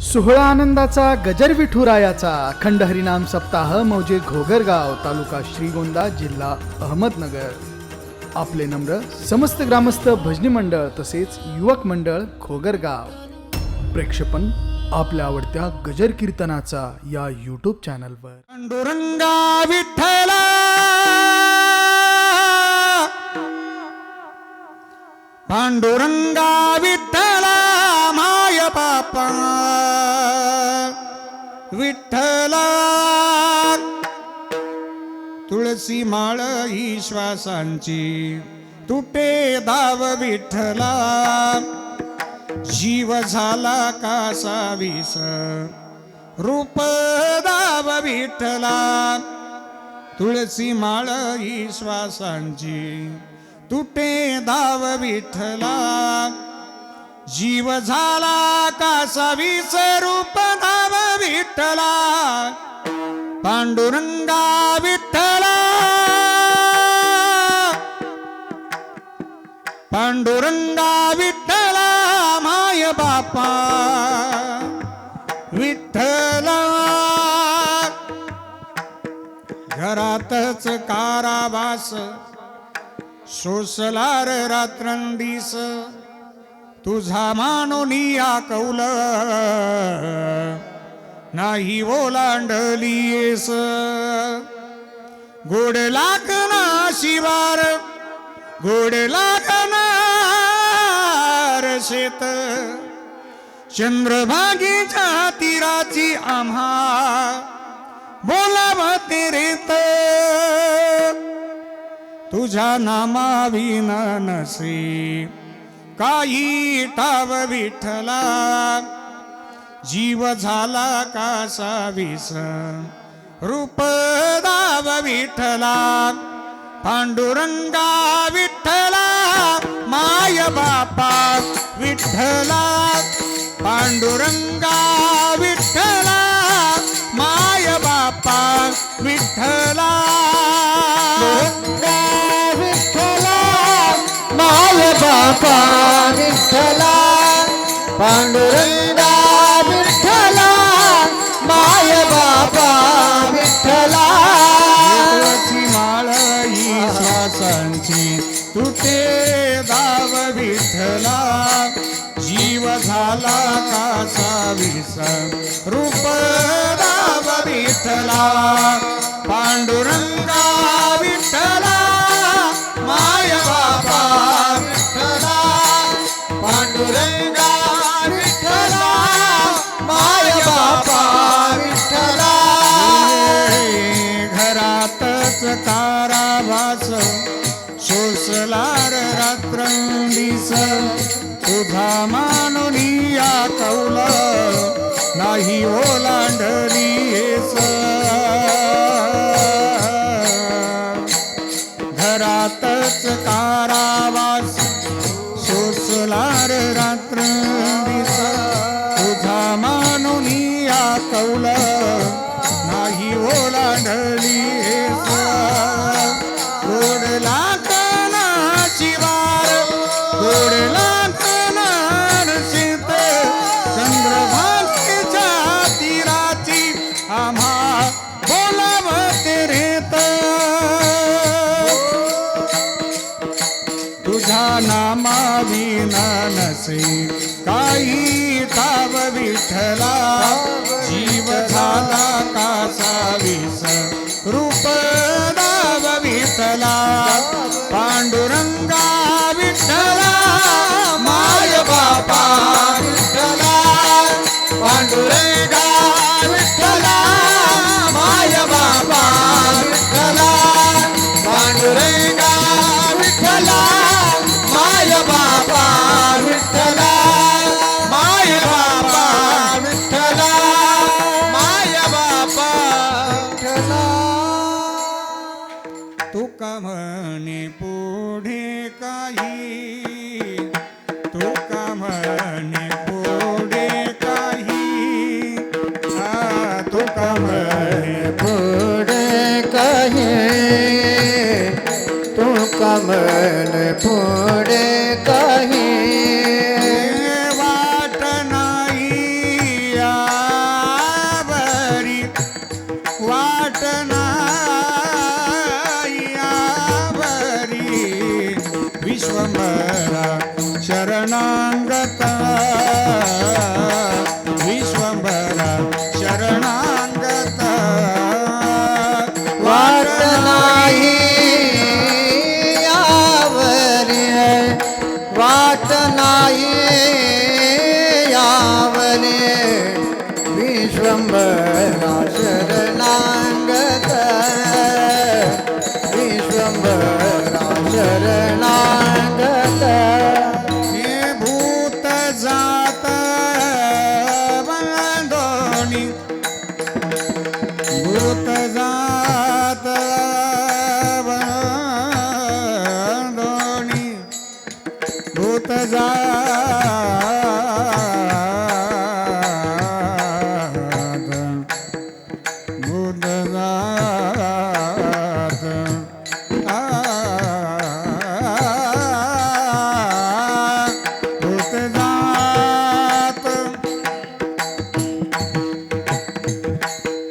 सोहळा आनंदाचा गजर विठुरायाचा अखंड हरिनाम सप्ताह मौजे घोगरगाव तालुका श्रीगोंदा जिल्हा अहमदनगर. आपले नम्र समस्त ग्रामस्थ भजनी मंडळ तसेच युवक मंडळ घोगरगाव. प्रेक्षपण आपल्या आवडत्या गजर कीर्तनाचा या यूट्यूब चॅनलवर पांडुरंगा विठ्ठला! पांडुरंगा विठ्ठला! विठ्ठला तुळसी माळ ही श्वासांची तुटे दाव विठ्ठला जीव झाला का सावीस रूप दाव विठ्ठला तुळसी माळ ही श्वासांची तुटे दाव विठ्ठला जीव झाला कासा विस रूप दाव विठ्ठला? पांडुरंगा विठ्ठला. पांडुरंगा विठ्ठला माय बापा. विठ्ठला. घरातच कारावास सोसलार रात्रंदिस. तुझा मानोनिया कौल नाही ओलांडलीस गोड लागना शिवार गोड लागणार शेत. चंद्रभागीच्या तीराची आम्हा बोला रेत तुझ्या नामाविन नसी काही टाव विठला जीव झाला कासा विस रूप दाव विठला पांडुरंगा विठ्ठला. माय बापा विठ्ठला. पांडुरंगा विठ्ठला. माय बापा विठ्ठला. माय बापा विठ्ठला पांडुरंगा विठ्ठला माय बापा विठ्ठला. तुळशी माळ ही श्वासांची तुटे दाव विठ्ठला. जीव झाला कासा विस रूप दाव विठ्ठला. सोसलार रात्रंदिस तुझा मानुनिया कौल नाही ओलांडलीस घरातच कारावास सोसलार रात्र दिस तुझा मानुनिया कौल असे काही ताव विठला जीव झाला. म्हणे पुढे काही तू का म्हणे पुढे काही हा तू का म्हणे पुढे काही तू का म्हणे पुढे वाट சரணாங்க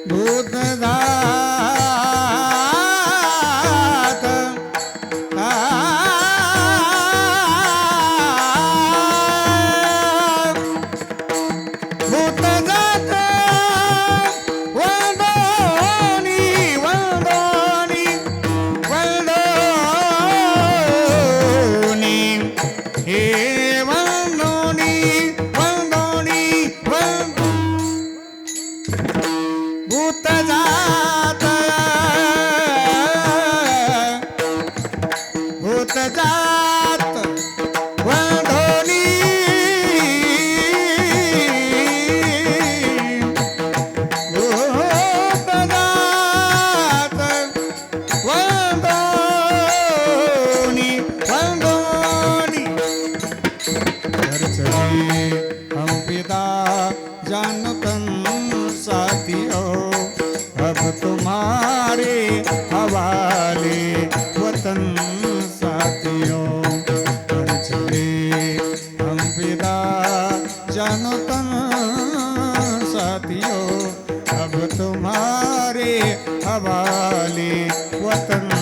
Bhutada जानतन साथियों अब तुम्हारे हवाले वतन साथियों। चले हम पिता जानतन साथियों अब तुम्हारे हवाले वतन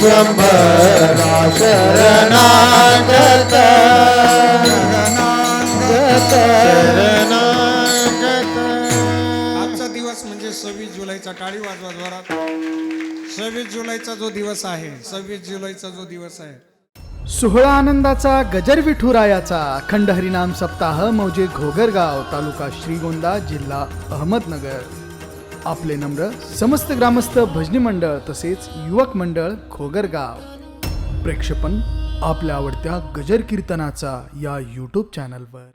शरणागत शरणागत शरणागत आजचा दिवस म्हणजे सव्वीस जुलैचा टाळी वाजवा जोरात. सव्वीस जुलैचा जो दिवस आहे सव्वीस जुलैचा जो दिवस आहे. सोहळा आनंदाचा गजर विठुरायाचा अखंड हरिनाम सप्ताह मौजे घोगरगाव तालुका श्रीगोंदा जिल्हा अहमदनगर. आपले नम्र समस्त ग्रामस्थ भजनी मंडळ तसेच युवक मंडळ खोगरगाव. प्रेक्षेपण आपल्या आवडत्या गजर कीर्तनाचा या यूट्यूब चॅनलवर